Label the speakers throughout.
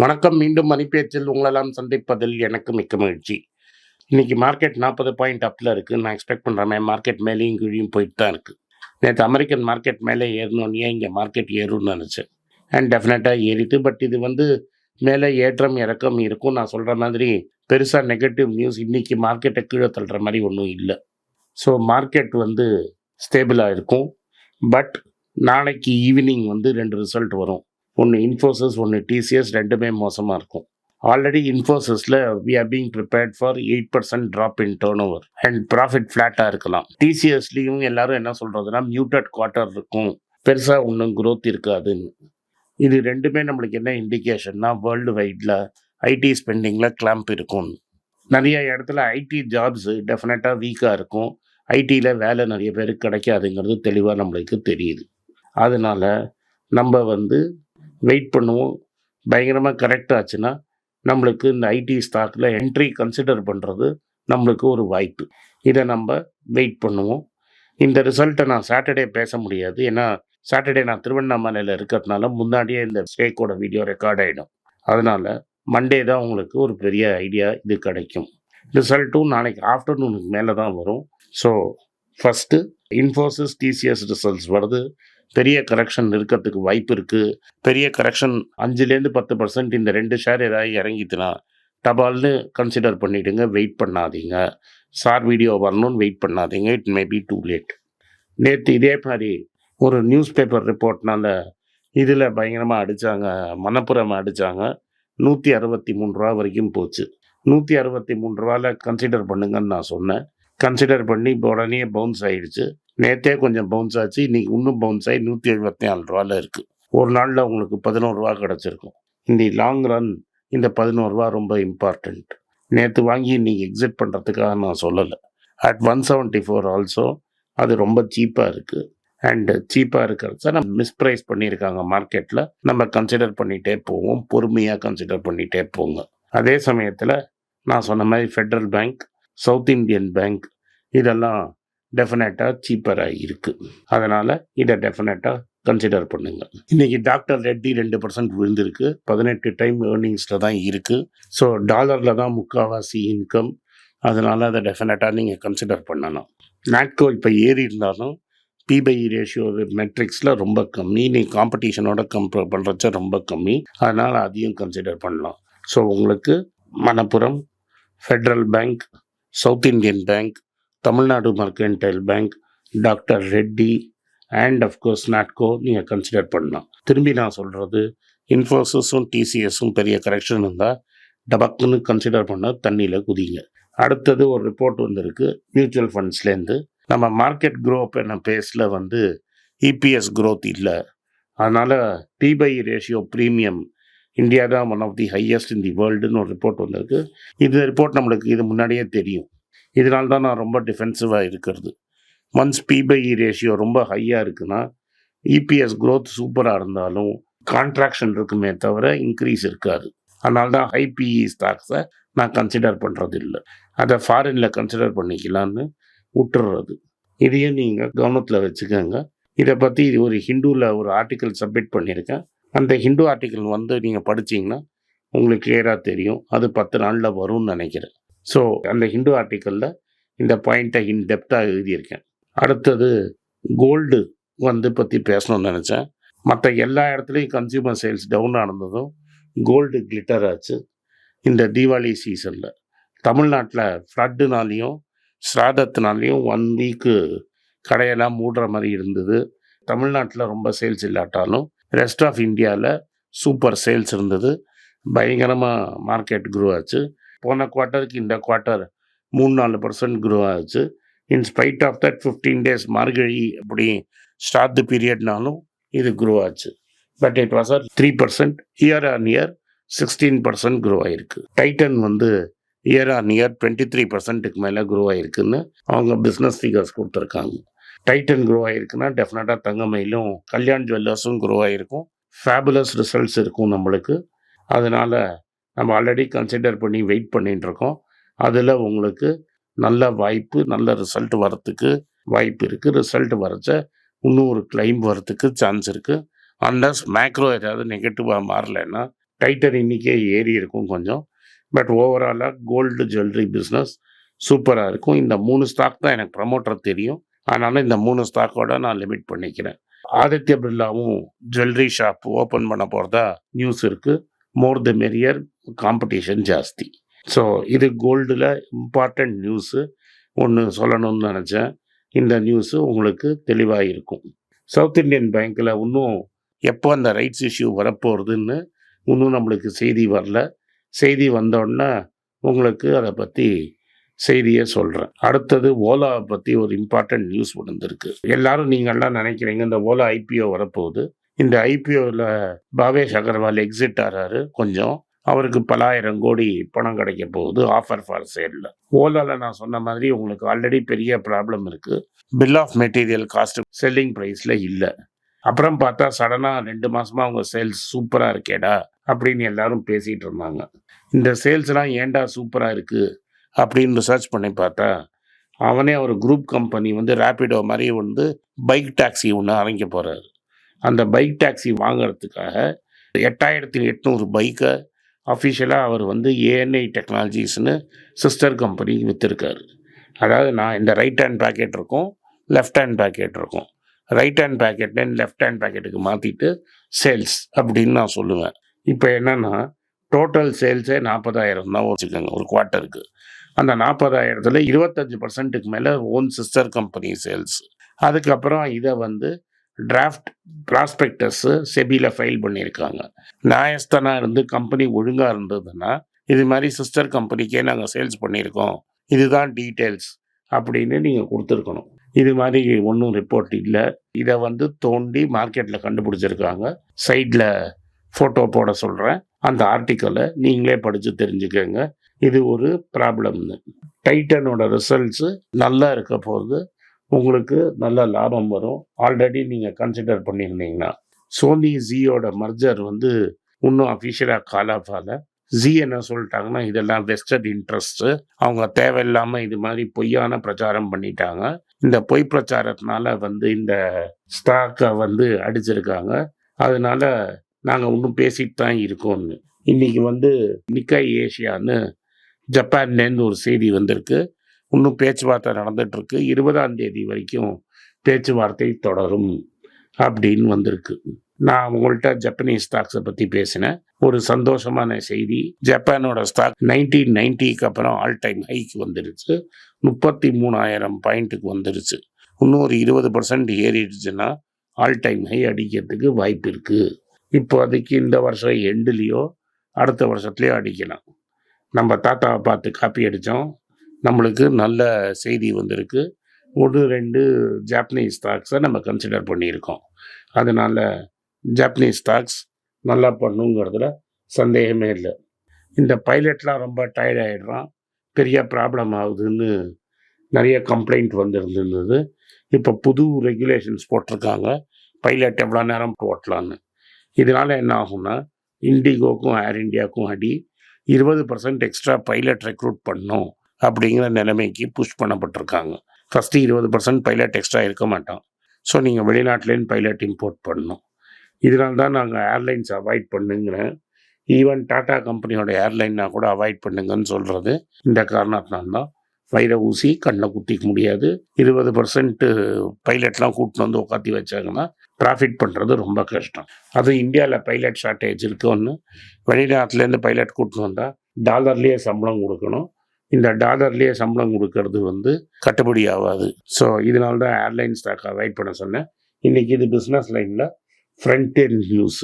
Speaker 1: வணக்கம். மீண்டும் மணிப்பேச்சில் உங்களெல்லாம் சந்திப்பதில் எனக்கு மிக்க மகிழ்ச்சி. இன்னைக்கு மார்க்கெட் நாற்பது பாயிண்ட் அப்பில் இருக்குது நான் எக்ஸ்பெக்ட் பண்ணுறேன் மார்க்கெட் மேலேயும் கீழையும் போயிட்டு தான் இருக்குது நேற்று அமெரிக்கன் மார்க்கெட் மேலே ஏறணுன்னே இங்கே மார்க்கெட் ஏறும்னு நினச்சேன். அண்ட் டெஃபினட்டாக ஏறிட்டு பட் இது வந்து மேலே ஏற்றம் இறக்கம் இருக்கும். நான் சொல்கிற மாதிரி பெருசாக நெகட்டிவ் நியூஸ் இன்றைக்கி மார்க்கெட்டை கீழே தள்ளுற மாதிரி ஒன்றும் இல்லை. ஸோ மார்க்கெட் வந்து ஸ்டேபிளாக இருக்கும். பட் நாளைக்கு ஈவினிங் வந்து ரெண்டு ரிசல்ட் வரும். ஒன்று இன்ஃபோசிஸ் ஒன்று டிசிஎஸ் ரெண்டுமே மோசமாக இருக்கும். Already இன்ஃபோசிஸில் we are being prepared for eight percent drop in turnover and profit ஃப்ளாட்டாக இருக்கலாம். டிசிஎஸ்லேயும் எல்லாரும் என்ன சொல்கிறதுனா மியூட்டட் குவார்ட்டர் இருக்கும். பெருசாக ஒன்றும் க்ரோத் இருக்காதுன்னு. இது ரெண்டுமே நம்மளுக்கு என்ன இண்டிகேஷன்னா வேர்ல்டு வைடில் ஐடி ஸ்பெண்டிங்கில் கிளாம்ப் இருக்கும். நிறைய இடத்துல ஐடி ஜாப்ஸு டெஃபினட்டாக வீக்காக இருக்கும். ஐடியில் வேலை நிறைய பேருக்கு கிடைக்காதுங்கிறது தெளிவாக நம்மளுக்கு தெரியுது. அதனால் நம்ம வந்து வெயிட் பண்ணுவோம். பயங்கரமாக கரெக்ட் ஆச்சுன்னா நம்மளுக்கு இந்த ஐடி ஸ்டாக்கில் என்ட்ரி கன்சிடர் பண்ணுறது நம்மளுக்கு ஒரு வாய்ப்பு. இதை நம்ம வெயிட் பண்ணுவோம். இந்த ரிசல்ட்டை நான் சாட்டர்டே பேச முடியாது. ஏன்னா சாட்டர்டே நான் திருவண்ணாமலையில் இருக்கிறதுனால முன்னாடியே இந்த ஸ்டேக்கோட வீடியோ ரெக்கார்ட் ஆகிடும் அதனால் மண்டே தான் உங்களுக்கு ஒரு பெரிய ஐடியா இது கிடைக்கும். ரிசல்ட்டும் நாளைக்கு ஆஃப்டர்நூனுக்கு மேலே தான் வரும். So first Infosys TCS results வருது. பெரிய கரெக்ஷன் இருக்கிறதுக்கு வாய்ப்பு இருக்குது பெரிய கரெக்ஷன் அஞ்சுலேருந்து பத்து பர்சன்ட் இந்த ரெண்டு ஷேர் ஏதாவது இறங்கிட்டுனா டபால்னு கன்சிடர் பண்ணிவிடுங்க வெயிட் பண்ணாதீங்க. சார் வீடியோ வரணும்னு வெயிட் பண்ணாதீங்க it may be too late நேற்று இதே மாதிரி ஒரு நியூஸ் பேப்பர் ரிப்போர்ட்னால இதில் பயங்கரமாக அடித்தாங்க மணப்புறம் அடித்தாங்க நூற்றி அறுபத்தி மூணு ரூபா வரைக்கும் போச்சு. நூற்றி அறுபத்தி மூணு ரூபாவில் கன்சிடர் பண்ணுங்கன்னு நான் சொன்னேன். கன்சிடர் பண்ணி இப்போ உடனே பவுன்ஸ் ஆகிடுச்சு நேற்றே கொஞ்சம் பவுன்ஸ் ஆச்சு இன்றைக்கி இன்னும் பவுன்ஸ் ஆகி நூற்றி எழுபத்தி நாலு ரூபாவில் இருக்குது ஒரு நாளில் உங்களுக்கு பதினோரு ரூபா கிடச்சிருக்கும். இந்த லாங் ரன் இந்த பதினோரு ரூபா ரொம்ப இம்பார்ட்டண்ட் நேற்று வாங்கி நீங்கள் எக்ஸிட் பண்ணுறதுக்காக நான் சொல்லலை. At one seventy four also அது ரொம்ப சீப்பாக இருக்குது அண்டு சீப்பாக இருக்கிறத நம்ம மிஸ்ப்ரைஸ் பண்ணியிருக்காங்க மார்க்கெட்டில் நம்ம கன்சிடர் பண்ணிகிட்டே போவோம். பொறுமையாக கன்சிடர் பண்ணிகிட்டே போங்க. அதே சமயத்தில் நான் சொன்ன மாதிரி Federal Bank South Indian Bank இதெல்லாம் டெஃபினட்டாக சீப்பராக இருக்குது அதனால் இதை டெஃபினட்டாக கன்சிடர் பண்ணுங்க. இன்னைக்கு டாக்டர் ரெட்டி ரெண்டு பர்சன்ட் விழுந்திருக்கு. பதினெட்டு டைம் ஏர்னிங்ஸில் தான் இருக்குது ஸோ டாலரில் தான் முக்கால்வாசி இன்கம் அதனால் அதை டெஃபினட்டாக நீங்கள் கன்சிடர் பண்ணணும். நாட்கோ இப்போ ஏறி இருந்தாலும் பிபை ரேஷியோ மெட்ரிக்ஸில் ரொம்ப கம்மி. நீ காம்படிஷனோட கம்பேர் பண்ணுறச்ச ரொம்ப கம்மி. அதனால் அதையும் கன்சிடர் பண்ணலாம். ஸோ உங்களுக்கு Manappuram Federal Bank South Indian Bank Tamil Nadu Mercantile Bank doctor Reddy and of course Natco நீங்கள் கன்சிடர் பண்ணலாம். திரும்பி நான் சொல்கிறது இன்ஃபோசிஸும் டிசிஎஸும் பெரிய கரெக்ஷன் இருந்தால் டபக்குன்னு கன்சிடர் பண்ண தண்ணியில் குதிங்க. அடுத்தது ஒரு ரிப்போர்ட் வந்திருக்கு மியூச்சுவல் ஃபண்ட்ஸ்லேருந்து நம்ம மார்க்கெட் க்ரோப் என்ன பேஸில் வந்து இபிஎஸ் க்ரோத் இல்லை. அதனால் பிபை ரேஷியோ ப்ரீமியம் இந்தியா தான் one of the highest in the வேர்ல்டுன்னு ஒரு ரிப்போர்ட் வந்திருக்கு. இந்த ரிப்போர்ட் நம்மளுக்கு இது முன்னாடியே தெரியும். இதனால தான் நான் ரொம்ப டிஃபென்சிவாக இருக்கிறது. ஒன்ஸ் பிபை ரேஷியோ ரொம்ப ஹையாக இருக்குன்னா இபிஎஸ் க்ரோத் சூப்பராக இருந்தாலும் கான்ட்ராக்ஷன் இருக்குமே தவிர இன்க்ரீஸ் இருக்காது. அதனால தான் ஹை பிஇ ஸ்டாக்ஸை நான் கன்சிடர் பண்ணுறது இல்லை அதை ஃபாரினில் கன்சிடர் பண்ணிக்கலான்னு விட்டுறது இதையும் நீங்கள் கவனத்தில் வச்சுக்கோங்க. இதை பற்றி இது ஒரு ஹிந்துவில் ஒரு ஆர்டிக்கல் சப்மிட் பண்ணியிருக்கேன். அந்த ஹிந்து ஆர்டிக்கல் வந்து நீங்கள் படிச்சீங்கன்னா உங்களுக்கு கிளியராக தெரியும். அது பத்து நாளில் வரும்னு நினைக்கிறேன். ஸோ அந்த ஹிந்து ஆர்டிக்கலில் இந்த பாயிண்ட்டை இன் டெப்த்தாக எழுதியிருக்கேன். அடுத்தது கோல்டு வந்து பற்றி பேசணும்னு நினச்சேன். மற்ற எல்லா இடத்துலையும் கன்சியூமர் சேல்ஸ் டவுன் ஆனதும் கோல்டு கிளிட்டர் ஆச்சு. இந்த தீபாவளி சீசனில் தமிழ்நாட்டில் ஃப்ளட்டுனாலையும் ஸ்ராதத்தினாலையும் ஒன் வீக்கு கடையெல்லாம் மூடுற மாதிரி இருந்தது. தமிழ்நாட்டில் ரொம்ப சேல்ஸ் இல்லாட்டாலும் ரெஸ்ட் ஆஃப் இந்தியாவில் சூப்பர் சேல்ஸ் இருந்தது. பயங்கரமாக மார்க்கெட் க்ரோ ஆச்சு. போன குவார்ட்டருக்கு இந்த குவார்ட்டர் மூணு நாலு பர்சன்ட் க்ரோ ஆச்சு. In spite of that fifteen days Margazhi அப்படி ஸ்டார்ட் பீரியட்னாலும் இது க்ரோ ஆச்சு. But it was are three percent year on year sixteen percent grow ஆயிருக்கு. டைட்டன் வந்து year on year twenty three பர்சன்ட்டுக்கு மேலே க்ரோ ஆயிருக்குன்னு அவங்க பிஸ்னஸ் ஃபிகர்ஸ் கொடுத்துருக்காங்க. டைட்டன் க்ரோ ஆகிருக்குன்னா டெஃபினட்டாக தங்கமயிலும் கல்யாண் ஜுவல்லர்ஸும் க்ரோ ஆகிருக்கும் ஃபேபுலஸ் ரிசல்ட்ஸ் இருக்கும் நம்மளுக்கு. அதனால் நம்ம ஆல்ரெடி கன்சிடர் பண்ணி வெயிட் பண்ணிகிட்ருக்கோம் அதில் உங்களுக்கு நல்ல வாய்ப்பு நல்ல ரிசல்ட் வரத்துக்கு வாய்ப்பு இருக்குது ரிசல்ட் வரச்ச இன்னும் ஒரு கிளைம் வரத்துக்கு சான்ஸ் இருக்குது அன்லஸ் மேக்ரோ ஏதாவது நெகட்டிவாக மாறலைன்னா டைட்டன் இன்றைக்கே ஏறி இருக்கும் கொஞ்சம். பட் ஓவராலாக கோல்டு ஜுவல்லரி பிஸ்னஸ் சூப்பராக இருக்கும். இந்த மூணு ஸ்டாக் தான் எனக்கு ப்ரமோட்டர் தெரியும். அதனால் இந்த மூணு ஸ்டாக்கோட நான் லிமிட் பண்ணிக்கிறேன். ஆதித்ய பிர்லாவும் ஜுவல்லரி ஷாப் ஓப்பன் பண்ண போகிறதா நியூஸ் இருக்குது மோர் த மெரியர் காம்படிஷன் ஜாஸ்தி. ஸோ இது கோல்டில் இம்பார்ட்டண்ட் நியூஸு ஒன்று சொல்லணும்னு நினச்சேன். இந்த நியூஸு உங்களுக்கு தெளிவாக இருக்கும் சவுத் இந்தியன் பேங்க்கில் இன்னும் எப்போ அந்த ரைட்ஸ் இஷ்யூ வரப்போகிறதுன்னு இன்னும் நம்மளுக்கு செய்தி வரல. செய்தி வந்தோடனே உங்களுக்கு அதை பற்றி செய்தியை சொல்கிறேன் அடுத்தது ஓலாவை பற்றி ஒரு இம்பார்ட்டன்ட் நியூஸ் வந்திருக்கு. எல்லாரும் நீங்கள்லாம் நினைக்கிறீங்க இந்த ஓலா ஐபிஓ வரப்போகுது. இந்த ஐபிஓவில் பாவேஷ் அகர்வால் எக்ஸிட் ஆகிறாரு கொஞ்சம். அவருக்கு பலாயிரம் கோடி பணம் கிடைக்க போகுது ஆஃபர் ஃபார் சேலில் ஓலாவில் நான் சொன்ன மாதிரி உங்களுக்கு ஆல்ரெடி பெரிய ப்ராப்ளம் இருக்குது bill of material cost selling ப்ரைஸில் இல்லை. அப்புறம் பார்த்தா சடனாக ரெண்டு மாதமாக அவங்க சேல்ஸ் சூப்பராக இருக்கேடா அப்படின்னு எல்லாரும் பேசிகிட்டு இருந்தாங்க. இந்த சேல்ஸ்லாம் ஏன்டா சூப்பராக இருக்குது அப்படின்னு ரிசர்ச் பண்ணி பார்த்தா அவனே ஒரு குரூப் கம்பெனி வந்து ரேப்பிடோ மாதிரி வந்து பைக் டாக்ஸி ஒன்று அரங்க போகிறாரு அந்த பைக் டாக்ஸி வாங்குறதுக்காக எட்டாயிரத்தி எட்நூறு பைக்கை அஃபிஷியலாக அவர் வந்து ஏஎன்ஐ டெக்னாலஜிஸ்னு சிஸ்டர் கம்பெனி விற்றுருக்காரு அதாவது நான் இந்த ரைட் ஹேண்ட் பேக்கெட் இருக்கும் லெஃப்ட் ஹேண்ட் பேக்கெட் இருக்கும். ரைட் ஹேண்ட் பேக்கெட்லேருந்து லெஃப்ட் ஹேண்ட் பேக்கெட்டுக்கு மாற்றிட்டு சேல்ஸ் அப்படின்னு நான் சொல்லுவேன். இப்போ என்னென்னா டோட்டல் சேல்ஸே நாற்பதாயிரம் தான் வச்சுக்கோங்க ஒரு குவார்ட்டருக்கு அந்த நாற்பதாயிரத்தில் இருபத்தஞ்சி பர்சன்ட்டுக்கு மேலே ஓன் சிஸ்டர் கம்பெனி சேல்ஸ் அதுக்கப்புறம் இதை வந்து டிராஃப்ட் ப்ராஸ்பெக்டஸ்ஸு செபியில் ஃபைல் பண்ணியிருக்காங்க. நியாயஸ்தனாக இருந்து கம்பெனி ஒழுங்காக இருந்ததுன்னா இது மாதிரி சிஸ்டர் கம்பெனிக்கே நாங்கள் சேல்ஸ் பண்ணியிருக்கோம். இதுதான் டீட்டெயில்ஸ் அப்படின்னு நீங்கள் கொடுத்துருக்கணும். இது மாதிரி ஒன்றும் ரிப்போர்ட் இல்லை. இதை வந்து தோண்டி மார்க்கெட்டில் கண்டுபிடிச்சிருக்காங்க. சைடில் ஃபோட்டோ போட சொல்கிறேன் அந்த ஆர்டிக்கலை நீங்களே படித்து தெரிஞ்சுக்கோங்க. இது ஒரு ப்ராப்ளம்னு டைட்டனோட ரிசல்ட்ஸு நல்லா இருக்க போகிறது உங்களுக்கு நல்ல லாபம் வரும். ஆல்ரெடி நீங்கள் கன்சிடர் பண்ணியிருந்தீங்கன்னா சோனி ஜியோட மர்ஜர் வந்து இன்னும் அஃபிஷியலாக காலாஃப் ஆகலை. ஜி என்ன சொல்லிட்டாங்கன்னா இதெல்லாம் வெஸ்டட் இன்ட்ரெஸ்ட்டு அவங்க தேவையில்லாமல் இது மாதிரி பொய்யான பிரச்சாரம் பண்ணிட்டாங்க. இந்த பொய் பிரச்சாரத்தினால வந்து இந்த ஸ்டாக்கை வந்து அடிச்சிருக்காங்க. அதனால நாங்கள் இன்னும் பேசிட்டு தான் இருக்கோம்னு இன்னைக்கு வந்து நிக்காய் ஏஷியான்னு ஜப்பான்லேருந்து ஒரு செய்தி வந்திருக்கு. இன்னும் பேச்சுவார்த்தை நடந்துகிட்ருக்கு இருபதாம் தேதி வரைக்கும் பேச்சுவார்த்தை தொடரும் அப்படின்னு வந்திருக்கு. நான் உங்கள்கிட்ட ஜப்பனீஸ் ஸ்டாக்ஸை பற்றி பேசினேன். ஒரு சந்தோஷமான செய்தி. ஜப்பானோட ஸ்டாக் நைன்டீன் நைன்ட்டிக்கு அப்புறம் ஆல் டைம் ஹைக்கு வந்துருச்சு. முப்பத்தி மூணாயிரம் பாயிண்ட்டுக்கு வந்துருச்சு. இன்னும் ஒரு இருபது பர்சன்ட் ஏறிடுச்சுன்னா ஆல் டைம் ஹை அடிக்கிறதுக்கு வாய்ப்பு இருக்குது இப்போதைக்கு இந்த வருஷம் எண்டுலேயோ அடுத்த வருஷத்துலேயோ அடிக்கலாம். நம்ம தாத்தாவை பார்த்து காப்பி அடித்தோம். நம்மளுக்கு நல்ல செய்தி வந்திருக்கு. ஒரு ரெண்டு ஜாப்பனீஸ் ஸ்டாக்ஸை நம்ம கன்சிடர் பண்ணியிருக்கோம். அதனால் ஜாப்பனீஸ் ஸ்டாக்ஸ் நல்லா பண்ணுங்கிறதுல சந்தேகமே இல்லை. இந்த பைலட்லாம் ரொம்ப டயர்ட் ஆகிடுறான் பெரிய ப்ராப்ளம் ஆகுதுன்னு நிறைய கம்ப்ளைண்ட் வந்துருந்துருந்தது இப்போ புது ரெகுலேஷன்ஸ் போட்டிருக்காங்க. பைலட் எவ்வளோ நேரம் ஓட்டலான்னு இதனால் என்ன ஆகும்னா இண்டிகோக்கும் ஏர் இண்டியாவுக்கும் அடி இருபது பர்சன்ட் எக்ஸ்ட்ரா பைலட் ரெக்ரூட் பண்ணோம். அப்படிங்கிற நிலைமைக்கு புஷ் பண்ணப்பட்டிருக்காங்க. ஃபஸ்ட்டு இருபது பர்சன்ட் பைலட் எக்ஸ்ட்ரா இருக்க மாட்டோம். ஸோ நீங்கள் வெளிநாட்டிலேருந்து பைலட் இம்போர்ட் பண்ணணும். இதனால தான் நாங்கள் ஏர்லைன்ஸ் அவாய்ட் பண்ணுங்கிறேன் ஈவன் டாடா கம்பெனியோட ஏர்லைன்னா கூட அவாய்ட் பண்ணுங்கன்னு சொல்கிறது இந்த காரணத்தினால தான். வயிறை ஊசி கண்ணில் குத்திக்க முடியாது. இருபது பர்சன்ட்டு பைலட்லாம் கூட்டின்னு வந்து உட்காத்தி வச்சாங்கன்னா ப்ராஃபிட் பண்ணுறது ரொம்ப கஷ்டம். அதுவும் இந்தியாவில் பைலட் ஷார்ட்டேஜ் இருக்குன்னு வெளிநாட்டிலேருந்து பைலட் கூட்டின்னு வந்தால் டாலர்லேயே சம்பளம் கொடுக்கணும். இந்த டாலர்லேயே சம்பளம் கொடுக்கறது வந்து கட்டுப்படி ஆகாது. ஸோ இதனால தான் ஏர்லைன் ஸ்டாக் அவாய்ட் பண்ண சொன்னேன். இன்றைக்கி இது பிஸ்னஸ் லைனில் ஃப்ரண்ட் நியூஸ்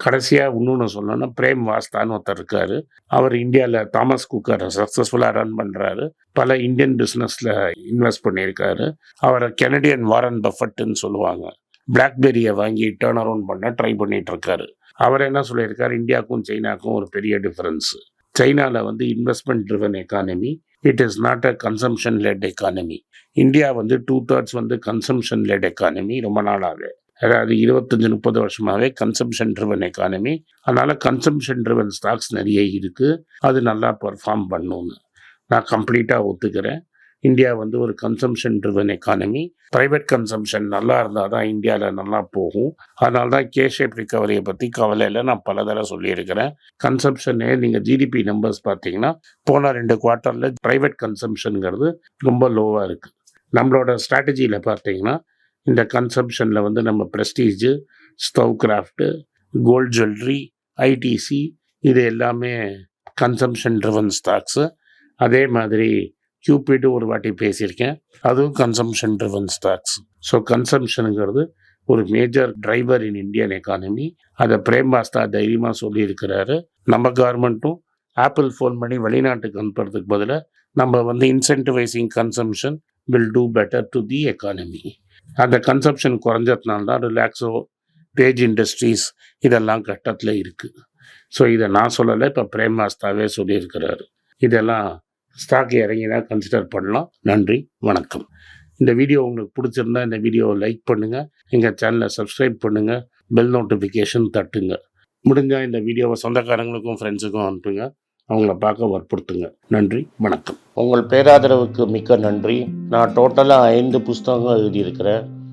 Speaker 1: கடைசியாக இன்னொன்று சொல்லணும்னா பிரேம் வாஸ்தான்னு ஒருத்தர் இருக்கார். அவர் இந்தியாவில் தாமஸ் குக்கர் சக்ஸஸ்ஃபுல்லாக ரன் பண்ணுறாரு பல இந்தியன் பிஸ்னஸில் இன்வெஸ்ட் பண்ணியிருக்காரு. அவரை கெனடியன் வாரன் பஃபட்டுன்னு சொல்லுவாங்க. பிளாக்பெரியை வாங்கி டேர்ன் அரவுண்ட் பண்ண ட்ரை பண்ணிகிட்ருக்காரு அவர் என்ன சொல்லியிருக்காரு? இந்தியாவுக்கும் சைனாக்கும் ஒரு பெரிய டிஃப்ரென்ஸு சைனாவில் வந்து investment driven economy it is not a consumption led economy India வந்து டூ தேர்ட்ஸ் வந்து கன்சம்ஷன் லெட் எக்கானமி ரொம்ப நாளாக அதாவது இருபத்தஞ்சி முப்பது வருஷமாகவே கன்சம்ஷன் ட்ரிவன் எக்கானமி அதனால் கன்சம்ஷன் ட்ரிவன் ஸ்டாக்ஸ் நிறைய இருக்குது அது நல்லா பர்ஃபார்ம் பண்ணுன்னு நான் கம்ப்ளீட்டாக ஒத்துக்கிறேன். இந்தியா வந்து ஒரு consumption driven economy private consumption நல்லா இருந்தால் தான் இந்தியாவில் நல்லா போகும். அதனால தான் கே ஷேப் ரிகவரியை பற்றி கவலையில் நான் பல தடவை சொல்லியிருக்கிறேன். கன்சம்ஷனே நீங்கள் ஜிடிபி நம்பர்ஸ் பார்த்தீங்கன்னா போன ரெண்டு குவார்ட்டரில் ப்ரைவேட் கன்சம்ஷனுங்கிறது ரொம்ப லோவாக இருக்குது நம்மளோட ஸ்ட்ராட்டஜியில் பார்த்தீங்கன்னா இந்த கன்சம்ஷனில் வந்து நம்ம Prestige stove craft gold jewellery ITC இது எல்லாமே கன்சம்ஷன் ட்ரிவன் ஸ்டாக்ஸு அதே மாதிரி கியூபிடு ஒரு வாட்டி பேசியிருக்கேன். அதுவும் கன்சம்ஷன் ட்ரிவன் ஸ்டாக்ஸ் ஸோ கன்சம்ஷனுங்கிறது ஒரு major driver in Indian economy அதை பிரேம் பாஸ்தா தைரியமாக சொல்லியிருக்கிறாரு. நம்ம கவர்மெண்ட்டும் ஆப்பிள் ஃபோன் பண்ணி வெளிநாட்டுக்கு அனுப்புறதுக்கு பதிலாக நம்ம வந்து incentivising consumption will do better to the economy அந்த கன்சம்ஷன் குறைஞ்சதுனால தான் ரிலாக்ஸோ பேஜ் இண்டஸ்ட்ரீஸ் இதெல்லாம் கட்டத்தில் இருக்குது ஸோ இதை நான் சொல்லலை இப்போ பிரேம் மாஸ்தாவே சொல்லியிருக்கிறாரு. இதெல்லாம் ஸ்டாக் இறங்கினா கன்சிடர் பண்ணலாம். நன்றி வணக்கம். இந்த வீடியோ உங்களுக்கு பிடிச்சிருந்தா இந்த வீடியோவை லைக் பண்ணுங்கள் எங்கள் சேனலை சப்ஸ்கிரைப் பண்ணுங்கள் பெல் நோட்டிஃபிகேஷன் தட்டுங்க. முடிஞ்சால் இந்த வீடியோவை சொந்தக்காரங்களுக்கும் ஃப்ரெண்ட்ஸுக்கும் அனுப்புங்க. அவங்கள பார்க்க வற்புறுத்துங்க. நன்றி வணக்கம். உங்கள் பேராதரவுக்கு மிக்க நன்றி. நான் டோட்டலாக ஐந்து புஸ்தகங்கள் எழுதியிருக்கிறேன்.